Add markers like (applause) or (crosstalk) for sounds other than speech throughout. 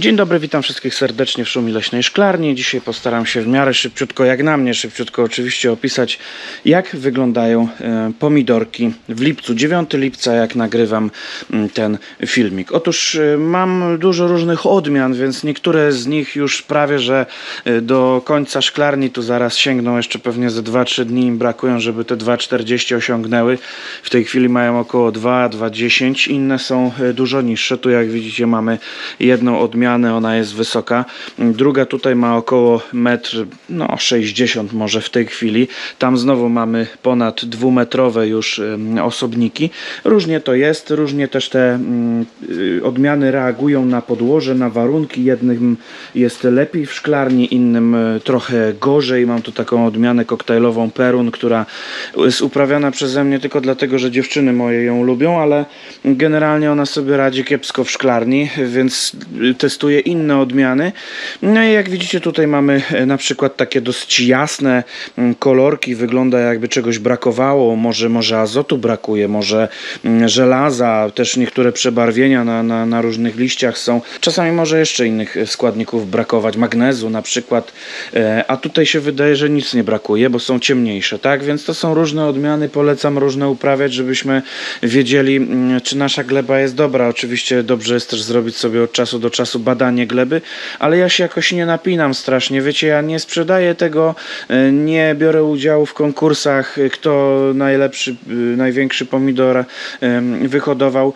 Dzień dobry, witam wszystkich serdecznie w Szumi Leśnej Szklarni. Dzisiaj postaram się w miarę szybciutko, jak na mnie szybciutko oczywiście opisać, jak wyglądają e, pomidorki w lipcu, 9 lipca, jak nagrywam mm, ten filmik. Otóż e, mam dużo różnych odmian, więc niektóre z nich już prawie, że e, do końca szklarni tu zaraz sięgną, jeszcze pewnie ze 2-3 dni im brakują, żeby te 2,40 osiągnęły. W tej chwili mają około 2, 2,10, inne są dużo niższe. Tu jak widzicie mamy jedną odmianę, ona jest wysoka. Druga tutaj ma około metr, no 60 może w tej chwili. Tam znowu mamy ponad dwumetrowe już osobniki. Różnie to jest, różnie też te mm, y, odmiany reagują na podłoże, na warunki. Jednym jest lepiej w szklarni, innym e, trochę gorzej. Mam tu taką odmianę koktajlową Perun, która jest uprawiana przeze mnie tylko dlatego, że dziewczyny moje ją lubią, ale generalnie ona sobie radzi kiepsko w szklarni, więc y, testuję inne odmiany. No i jak widzicie tutaj mamy e, na przykład takie dosyć jasne mm, kolorki, wygląda jakby czegoś brakowało, może, może azotu brakuje, może mm, żelaza, też niektóre przebarwienia na, na, na różnych liściach są. Czasami może jeszcze innych e, składników brakować, magnezu na przykład, e, a tutaj się wydaje, że nic nie brakuje, bo są ciemniejsze, tak? Więc to są różne odmiany, polecam różne uprawiać, żebyśmy wiedzieli, mm, czy nasza gleba jest dobra. Oczywiście dobrze jest też zrobić sobie od czasu do czasu badanie gleby, ale ja się jakoś nie napinam strasznie. Wiecie, ja nie sprzedaję tego, e, nie biorę udziału w konkursach, e, kto najlepszy, e, największy pomidor wyhodował,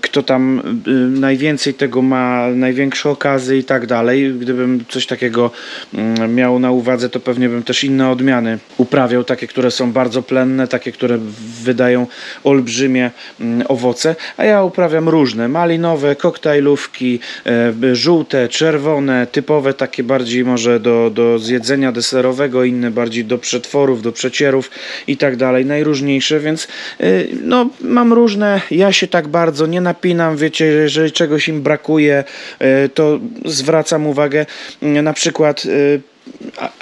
kto tam najwięcej tego ma, największe okazy i tak dalej. Gdybym coś takiego mm, miał na uwadze, to pewnie bym też inne odmiany uprawiał, takie, które są bardzo plenne, takie, które wydają olbrzymie mm, owoce, a ja uprawiam różne, malinowe, koktajlówki, żółte, czerwone, typowe takie bardziej może do, do zjedzenia deserowego, inne bardziej do przetworów, do przecierów i tak dalej, najróżniejsze, więc y, no mam różne, ja się tak bardzo nie napinam, wiecie, jeżeli czegoś im brakuje, y, to zwracam uwagę, y, na przykład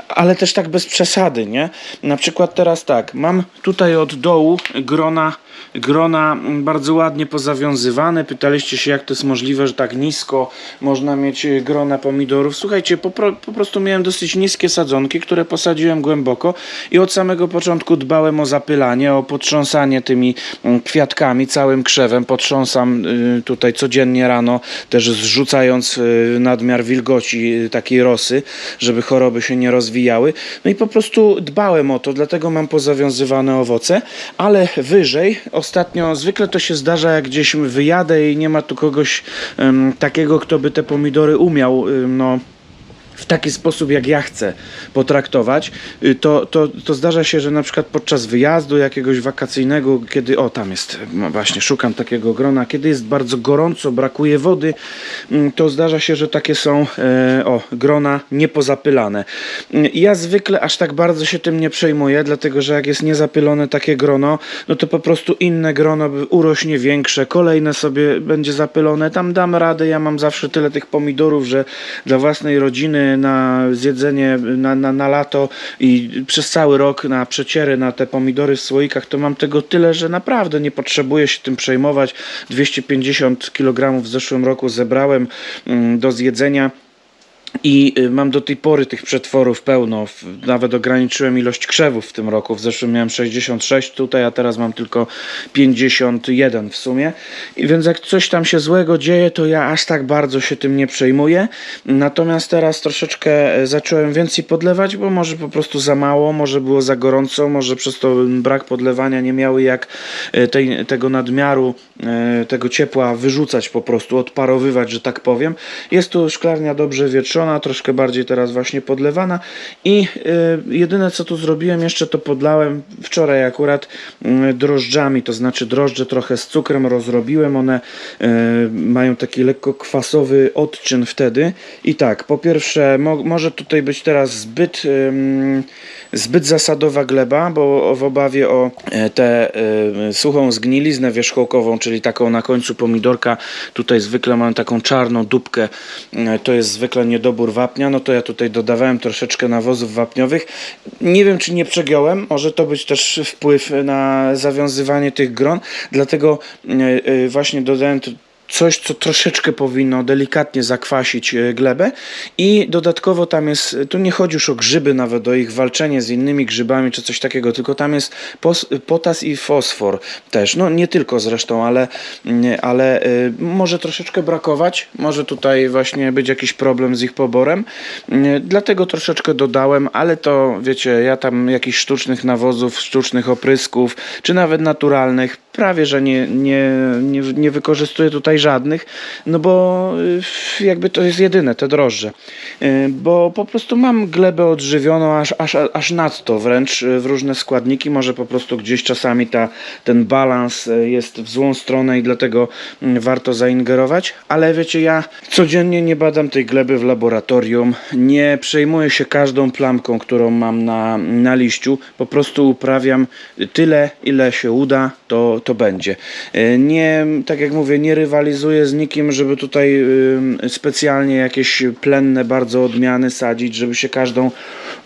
ale też tak bez przesady, nie? Na przykład teraz tak, mam tutaj od dołu grona, grona bardzo ładnie pozawiązywane. Pytaliście się, jak to jest możliwe, że tak nisko można mieć grona pomidorów. Słuchajcie, po, po prostu miałem dosyć niskie sadzonki, które posadziłem głęboko i od samego początku dbałem o zapylanie, o potrząsanie tymi mm, kwiatkami, całym krzewem. Potrząsam y, tutaj codziennie rano, też zrzucając y, nadmiar wilgoci, y, takiej rosy, żeby choroby się nie rozwijały. No i po prostu dbałem o to, dlatego mam pozawiązywane owoce, ale wyżej ostatnio zwykle to się zdarza, jak gdzieś wyjadę i nie ma tu kogoś em, takiego, kto by te pomidory umiał, ym, no w taki sposób, jak ja chcę potraktować, y, to, to, to zdarza się, że na przykład podczas wyjazdu jakiegoś wakacyjnego, kiedy, o tam jest, no właśnie, szukam takiego grona, kiedy jest bardzo gorąco, brakuje wody, mm, to zdarza się, że takie są, e, o, grona niepozapylane. Ja zwykle aż tak bardzo się tym nie przejmuję, dlatego że jak jest niezapylone takie grono, no to po prostu inne grono urośnie większe, kolejne sobie będzie zapylone, tam dam radę, ja mam zawsze tyle tych pomidorów, że dla własnej rodziny na zjedzenie na, na, na lato i przez cały rok na przeciery na te pomidory w słoikach, to mam tego tyle, że naprawdę nie potrzebuję się tym przejmować. 250 kg w zeszłym roku zebrałem mm, do zjedzenia. I y, mam do tej pory tych przetworów pełno. Nawet ograniczyłem ilość krzewów w tym roku. W zeszłym miałem 66 tutaj, a teraz mam tylko 51 w sumie. I więc jak coś tam się złego dzieje, to ja aż tak bardzo się tym nie przejmuję. Natomiast teraz troszeczkę e, zacząłem więcej podlewać, bo może po prostu za mało, może było za gorąco, może przez to brak podlewania nie miały jak e, tej, tego nadmiaru, e, tego ciepła wyrzucać po prostu, odparowywać, że tak powiem. Jest tu szklarnia dobrze wietrzona, troszkę bardziej teraz właśnie podlewana. I y, jedyne co tu zrobiłem jeszcze to podlałem. Wczoraj akurat y, drożdżami, to znaczy drożdże trochę z cukrem rozrobiłem, one y, mają taki lekko kwasowy odczyn wtedy. I tak, po pierwsze mo może tutaj być teraz zbyt zbyt zasadowa gleba, bo w obawie o e, tę e, suchą zgniliznę wierzchołkową, czyli taką na końcu pomidorka, tutaj zwykle mam taką czarną dupkę, e, to jest zwykle niedobór wapnia, no to ja tutaj dodawałem troszeczkę nawozów wapniowych. Nie wiem, czy nie przegiąłem, może to być też wpływ na zawiązywanie tych gron, dlatego właśnie dodałem coś, co troszeczkę powinno delikatnie zakwasić e, glebę. I dodatkowo tam jest, tu nie chodzi już o grzyby nawet, o ich walczenie z innymi grzybami czy coś takiego, tylko tam jest potas i fosfor też, no nie tylko zresztą, ale, mm, ale y, może troszeczkę brakować, może tutaj właśnie być jakiś problem z ich poborem, Y, dlatego troszeczkę dodałem, ale to wiecie, ja tam jakichś sztucznych nawozów, sztucznych oprysków, czy nawet naturalnych, prawie że nie, nie, nie, nie wykorzystuję tutaj żadnych, no bo y, jakby to jest jedyne, te drożdże. Y, Bo po prostu mam glebę odżywioną aż, aż, aż nadto wręcz y, w różne składniki, może po prostu gdzieś czasami ta, ten balans jest w złą stronę i dlatego mm, warto zaingerować, ale wiecie, ja codziennie nie badam tej gleby w laboratorium, nie przejmuję się każdą plamką, którą mam na, na liściu, po prostu uprawiam tyle, ile się uda, to, to będzie. E, Nie, tak jak mówię, nie rywalizuję z nikim, żeby tutaj ym, specjalnie jakieś plenne bardzo odmiany sadzić, żeby się każdą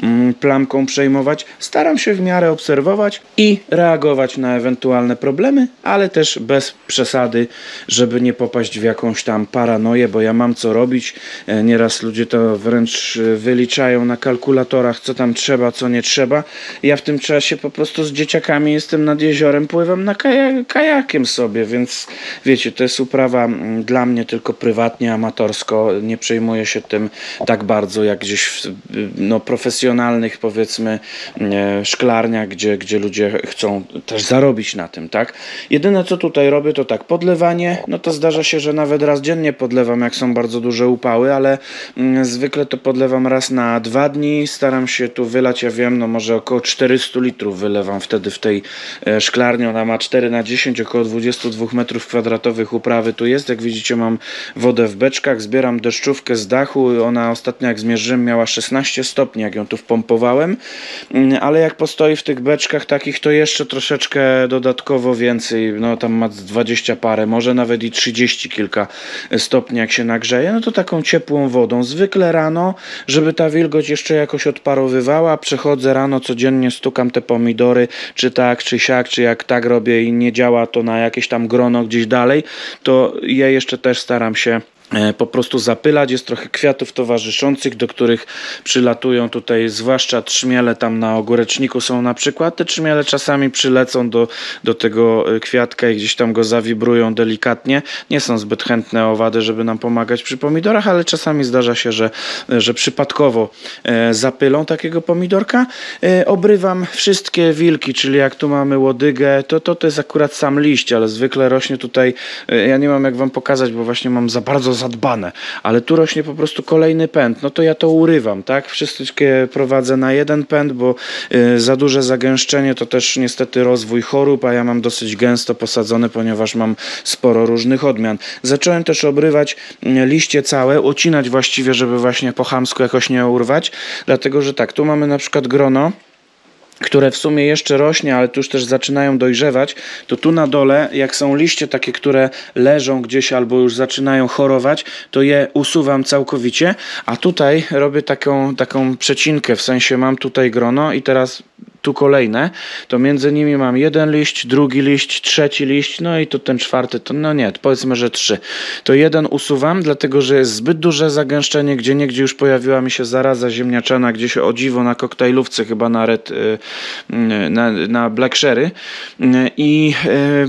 mm, plamką przejmować. Staram się w miarę obserwować i reagować na ewentualne problemy, ale też bez przesady, żeby nie popaść w jakąś tam paranoję, bo ja mam co robić. E, Nieraz ludzie to wręcz e, wyliczają na kalkulatorach, co tam trzeba, co nie trzeba. Ja w tym czasie po prostu z dzieciakami jestem nad jeziorem, pływam na kaja- kajakiem sobie, więc wiecie, to jest uprawa mm, dla mnie tylko prywatnie, amatorsko. Nie przejmuję się tym tak bardzo, jak gdzieś w no, profesjonalnych, powiedzmy, e, szklarniach, gdzie, gdzie ludzie chcą też zarobić na tym, tak? Jedyne co tutaj robię, to tak, podlewanie, no to zdarza się, że nawet raz dziennie podlewam, jak są bardzo duże upały, ale mm, zwykle to podlewam raz na dwa dni. Staram się tu wylać, ja wiem, no może około 400 litrów wylewam wtedy w tej e, szklarni. Ona ma 4 na 10, około 22 metrów kwadratowych uprawy tu jest. Jak widzicie, mam wodę w beczkach, zbieram deszczówkę z dachu. Ona ostatnio, jak zmierzyłem, miała 16 stopni, jak ją tu wpompowałem, Mm, ale jak postoi w tych beczkach takich, to jeszcze troszeczkę dodatkowo więcej. No tam ma z 20 parę, może nawet i 30 kilka stopni, jak się nagrzeje. No to taką ciepłą wodą. Zwykle rano, żeby ta wilgoć jeszcze jakoś odparowywała, przechodzę rano codziennie, stukam te pomidory, czy tak, czy siak, czy jak tak robię i nie działa to na jakieś tam grono gdzieś dalej, to ja jeszcze też staram się po prostu zapylać. Jest trochę kwiatów towarzyszących, do których przylatują tutaj, zwłaszcza trzmiele tam na ogóreczniku są na przykład. Te trzmiele czasami przylecą do, do tego e, kwiatka i gdzieś tam go zawibrują delikatnie. Nie są zbyt chętne owady, żeby nam pomagać przy pomidorach, ale czasami zdarza się, że, że przypadkowo e, zapylą takiego pomidorka. E, obrywam wszystkie wilki, czyli jak tu mamy łodygę, to, to to jest akurat sam liść, ale zwykle rośnie tutaj, e, ja nie mam jak wam pokazać, bo właśnie mam za bardzo zadbane, ale tu rośnie po prostu kolejny pęd, no to ja to urywam, tak? Wszystkie prowadzę na jeden pęd, bo y, za duże zagęszczenie to też niestety rozwój chorób, a ja mam dosyć gęsto posadzone, ponieważ mam sporo różnych odmian. Zacząłem też obrywać y, liście całe, ucinać właściwie, żeby właśnie po chamsku jakoś nie urwać, dlatego że tak, tu mamy na przykład grono, które w sumie jeszcze rośnie, ale już też zaczynają dojrzewać, to tu na dole, jak są liście takie, które leżą gdzieś albo już zaczynają chorować, to je usuwam całkowicie, a tutaj robię taką, taką przecinkę, w sensie mam tutaj grono i teraz tu kolejne, to między nimi mam jeden liść, drugi liść, trzeci liść, no i tu ten czwarty, to no nie, powiedzmy, że trzy. To jeden usuwam, dlatego że jest zbyt duże zagęszczenie, gdzie niegdzie już pojawiła mi się zaraza ziemniaczana, gdzieś o dziwo na koktajlówce, chyba na red, y, y, na, na black sherry Y, i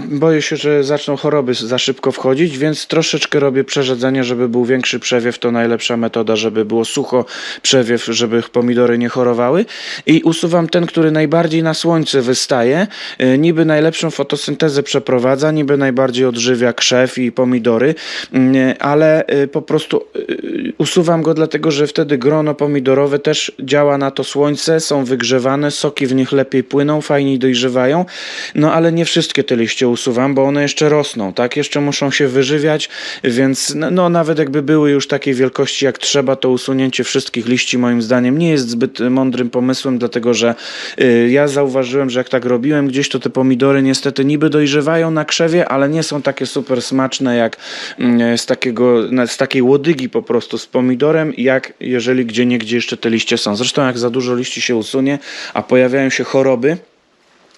boję się, że zaczną choroby za szybko wchodzić, więc troszeczkę robię przerzedzenie, żeby był większy przewiew, to najlepsza metoda, żeby było sucho przewiew, żeby pomidory nie chorowały i usuwam ten, który najbardziej na słońce wystaje, y, niby najlepszą fotosyntezę przeprowadza, niby najbardziej odżywia krzew i pomidory, y, ale y, po prostu usuwam go dlatego, że wtedy grono pomidorowe też działa na to słońce, są wygrzewane, soki w nich lepiej płyną, fajniej dojrzewają, no ale nie wszystkie te liście usuwam, bo one jeszcze rosną, tak, jeszcze muszą się wyżywiać, więc no, no nawet jakby były już takiej wielkości jak trzeba, to usunięcie wszystkich liści moim zdaniem nie jest zbyt mądrym pomysłem, dlatego że ja zauważyłem, że jak tak robiłem gdzieś, to te pomidory niestety niby dojrzewają na krzewie, ale nie są takie super smaczne jak mm, z, takiego, z takiej łodygi po prostu z pomidorem, jak jeżeli gdzie niegdzie jeszcze te liście są. Zresztą jak za dużo liści się usunie, a pojawiają się choroby,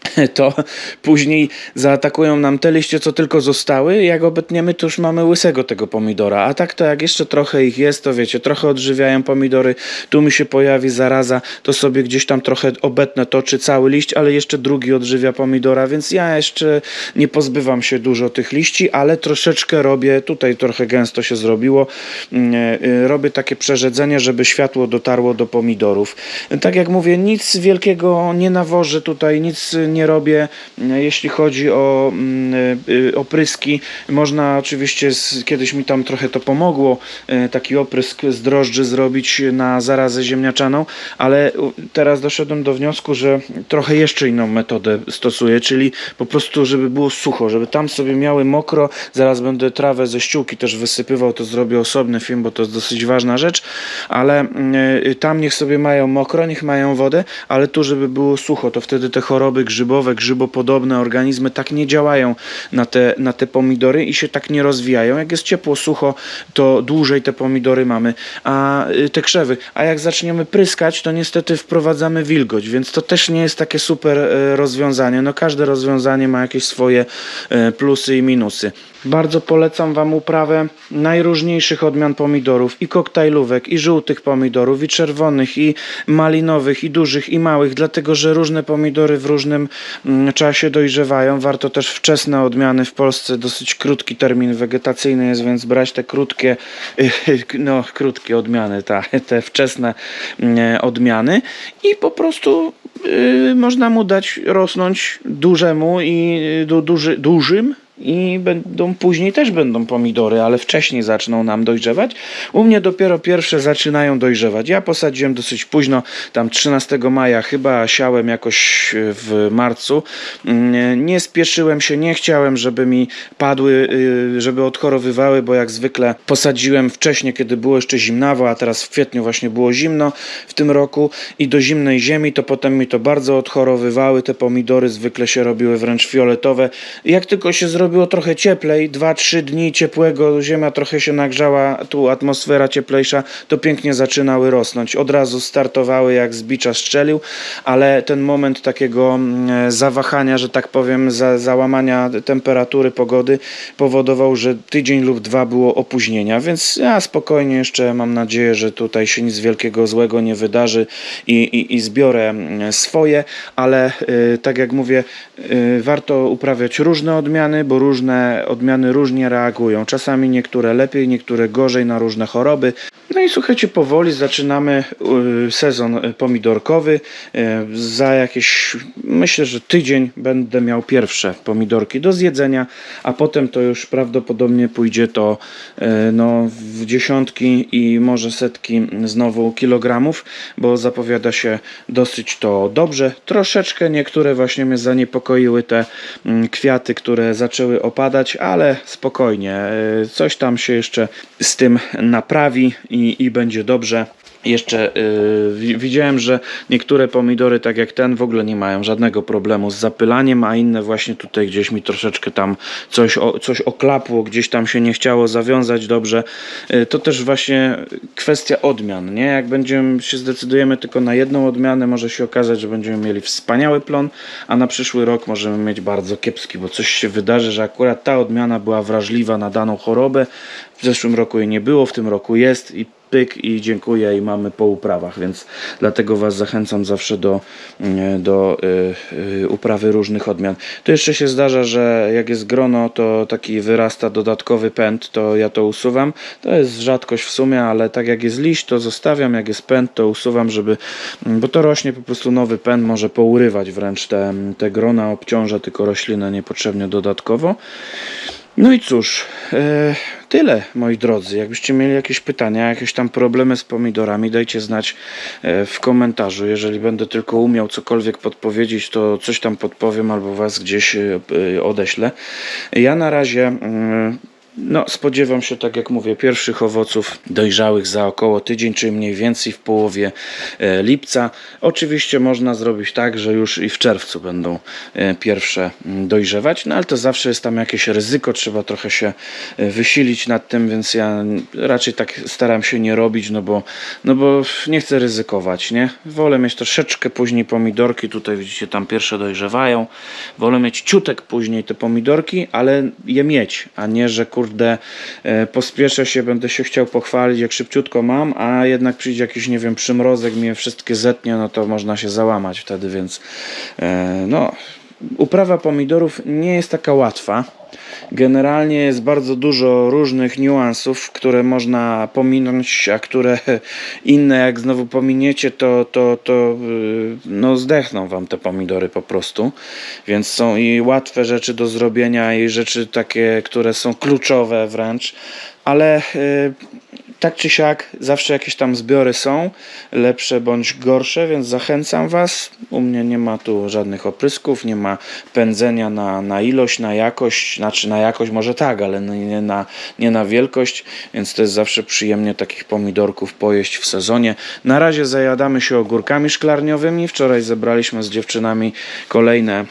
(laughs) to później zaatakują nam te liście, co tylko zostały. Jak obetniemy, to już mamy łysego tego pomidora. A tak to jak jeszcze trochę ich jest, to wiecie, trochę odżywiają pomidory. Tu mi się pojawi zaraza, to sobie gdzieś tam trochę obetnę to, czy cały liść, ale jeszcze drugi odżywia pomidora, więc ja jeszcze nie pozbywam się dużo tych liści, ale troszeczkę robię, tutaj trochę gęsto się zrobiło, mm, e, robię takie przerzedzenie, żeby światło dotarło do pomidorów. Tak jak mówię, nic wielkiego nie nawożę tutaj, nic nie robię, jeśli chodzi o mm, y, opryski. Można oczywiście, kiedyś mi tam trochę to pomogło, y, taki oprysk z drożdży zrobić na zarazę ziemniaczaną, ale teraz doszedłem do wniosku, że trochę jeszcze inną metodę stosuję, czyli po prostu, żeby było sucho, żeby tam sobie miały mokro, zaraz będę trawę ze ściółki też wysypywał, to zrobię osobny film, bo to jest dosyć ważna rzecz, ale y, tam niech sobie mają mokro, niech mają wodę, ale tu, żeby było sucho, to wtedy te choroby grzybowe, grzybopodobne organizmy tak nie działają na te, na te pomidory i się tak nie rozwijają. Jak jest ciepło, sucho, to dłużej te pomidory mamy, a y, te krzewy. A jak zaczniemy pryskać, to niestety wprowadzamy wilgoć, więc to też nie jest takie super e, rozwiązanie. No każde rozwiązanie ma jakieś swoje e, plusy i minusy. Bardzo polecam Wam uprawę najróżniejszych odmian pomidorów i koktajlówek, i żółtych pomidorów, i czerwonych, i malinowych, i dużych, i małych, dlatego że różne pomidory w różnym mm, czasie dojrzewają. Warto też wczesne odmiany w Polsce, dosyć krótki termin wegetacyjny jest, więc brać te krótkie, (laughs) no krótkie odmiany, ta, te wczesne mm, odmiany i po prostu y, można mu dać rosnąć dużemu i y, du, duży, dużym i będą później też będą pomidory, ale wcześniej zaczną nam dojrzewać. U mnie dopiero pierwsze zaczynają dojrzewać. Ja posadziłem dosyć późno, tam 13 maja chyba, siałem jakoś w marcu. Mm, Nie spieszyłem się, nie chciałem, żeby mi padły, y, żeby odchorowywały, bo jak zwykle posadziłem wcześniej, kiedy było jeszcze zimnawo, a teraz w kwietniu właśnie było zimno w tym roku i do zimnej ziemi, to potem mi to bardzo odchorowywały. Te pomidory zwykle się robiły wręcz fioletowe. Jak tylko się zrobiło trochę cieplej, 2-3 dni ciepłego, ziemia trochę się nagrzała, tu atmosfera cieplejsza, to pięknie zaczynały rosnąć. Od razu startowały jak z bicza strzelił, ale ten moment takiego mm, zawahania, że tak powiem, za, załamania temperatury pogody powodował, że tydzień lub dwa było opóźnienia, więc ja spokojnie jeszcze mam nadzieję, że tutaj się nic wielkiego złego nie wydarzy i, i, i zbiorę mm, swoje, ale y, tak jak mówię, y, warto uprawiać różne odmiany, bo różne odmiany różnie reagują. Czasami niektóre lepiej, niektóre gorzej na różne choroby. No i słuchajcie, powoli zaczynamy y, sezon y, pomidorkowy. Y, Za jakieś, myślę, że tydzień będę miał pierwsze pomidorki do zjedzenia, a potem to już prawdopodobnie pójdzie to no, w dziesiątki i może setki znowu kilogramów, bo zapowiada się dosyć to dobrze. Troszeczkę niektóre właśnie mnie zaniepokoiły te mm, kwiaty, które zaczęły opadać, ale spokojnie, coś tam się jeszcze z tym naprawi i, i będzie dobrze. Jeszcze yy, wi- widziałem, że niektóre pomidory, tak jak ten, w ogóle nie mają żadnego problemu z zapylaniem, a inne właśnie tutaj gdzieś mi troszeczkę tam coś, o, coś oklapło, gdzieś tam się nie chciało zawiązać dobrze. Yy, to też właśnie kwestia odmian, nie? Jak będziemy się zdecydujemy tylko na jedną odmianę, może się okazać, że będziemy mieli wspaniały plon, a na przyszły rok możemy mieć bardzo kiepski, bo coś się wydarzy, że akurat ta odmiana była wrażliwa na daną chorobę. W zeszłym roku jej nie było, w tym roku jest i pyk i dziękuję i mamy po uprawach, więc dlatego Was zachęcam zawsze do, mm, do y, y, uprawy różnych odmian. To jeszcze się zdarza, że jak jest grono, to taki wyrasta dodatkowy pęd, to ja to usuwam. To jest rzadkość w sumie, ale tak jak jest liść, to zostawiam, jak jest pęd, to usuwam, żeby, mm, bo to rośnie po prostu nowy pęd, może pourywać wręcz te, te grona, obciąża tylko roślinę niepotrzebnie dodatkowo. No i cóż, e, tyle moi drodzy. Jakbyście mieli jakieś pytania, jakieś tam problemy z pomidorami, dajcie znać e, w komentarzu. Jeżeli będę tylko umiał cokolwiek podpowiedzieć, to coś tam podpowiem albo was gdzieś e, odeślę. Ja na razie mm, No, spodziewam się, tak jak mówię, pierwszych owoców dojrzałych za około tydzień, czyli mniej więcej w połowie e, lipca. Oczywiście można zrobić tak, że już i w czerwcu będą e, pierwsze mm, dojrzewać, no ale to zawsze jest tam jakieś ryzyko, trzeba trochę się e, wysilić nad tym, więc ja raczej tak staram się nie robić, no bo, no bo nie chcę ryzykować, nie? Wolę mieć troszeczkę później pomidorki, tutaj widzicie, tam pierwsze dojrzewają. Wolę mieć ciutek później te pomidorki, ale je mieć, a nie, że kurde, e, pospieszę się, będę się chciał pochwalić, jak szybciutko mam, a jednak przyjdzie jakiś, nie wiem, przymrozek, mnie wszystkie zetnie, no to można się załamać wtedy, więc e, no, uprawa pomidorów nie jest taka łatwa. Generalnie jest bardzo dużo różnych niuansów, które można pominąć, a które (laughs) inne, jak znowu pominiecie, to, to, to yy, no zdechną wam te pomidory po prostu. Więc są i łatwe rzeczy do zrobienia, i rzeczy takie, które są kluczowe wręcz, ale yy, tak czy siak, zawsze jakieś tam zbiory są, lepsze bądź gorsze, więc zachęcam Was. U mnie nie ma tu żadnych oprysków, nie ma pędzenia na, na ilość, na jakość, znaczy na jakość może tak, ale no nie na, nie na wielkość, więc to jest zawsze przyjemnie takich pomidorków pojeść w sezonie. Na razie zajadamy się ogórkami szklarniowymi. Wczoraj zebraliśmy z dziewczynami kolejne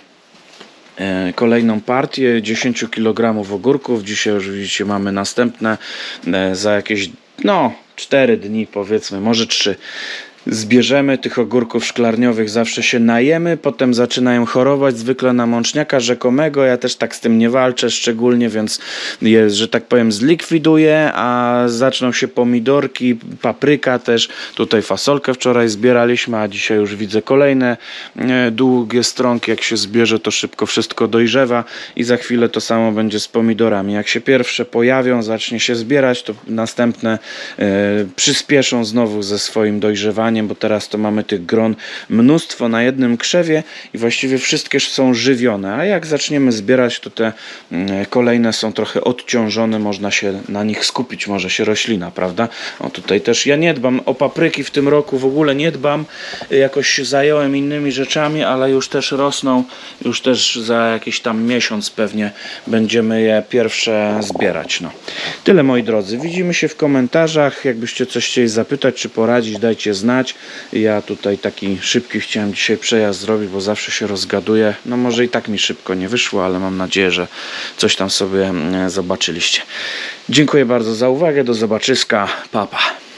e, kolejną partię 10 kg ogórków. Dzisiaj już widzicie mamy następne e, za jakieś no 4 dni powiedzmy, może 3. Zbierzemy tych ogórków szklarniowych, zawsze się najemy, potem zaczynają chorować, zwykle na mączniaka rzekomego. Ja też tak z tym nie walczę szczególnie, więc je, że tak powiem, zlikwiduję, a zaczną się pomidorki, papryka też. Tutaj fasolkę wczoraj zbieraliśmy, a dzisiaj już widzę kolejne e, długie stronki. Jak się zbierze, to szybko wszystko dojrzewa i za chwilę to samo będzie z pomidorami. Jak się pierwsze pojawią, zacznie się zbierać, to następne e, przyspieszą znowu ze swoim dojrzewaniem, bo teraz to mamy tych gron mnóstwo na jednym krzewie i właściwie wszystkie są żywione, a jak zaczniemy zbierać, to te mm, kolejne są trochę odciążone, można się na nich skupić, może się roślina, prawda? O tutaj też ja nie dbam o papryki w tym roku, w ogóle nie dbam, jakoś się zająłem innymi rzeczami, ale już też rosną, już też za jakiś tam miesiąc pewnie będziemy je pierwsze zbierać. No. Tyle moi drodzy, widzimy się w komentarzach, jakbyście coś chcieli zapytać czy poradzić, dajcie znać. Ja tutaj taki szybki chciałem dzisiaj przejazd zrobić, bo zawsze się rozgaduję. No może i tak mi szybko nie wyszło, ale mam nadzieję, że coś tam sobie mm, zobaczyliście. Dziękuję bardzo za uwagę, do zobaczyska, papa. Pa.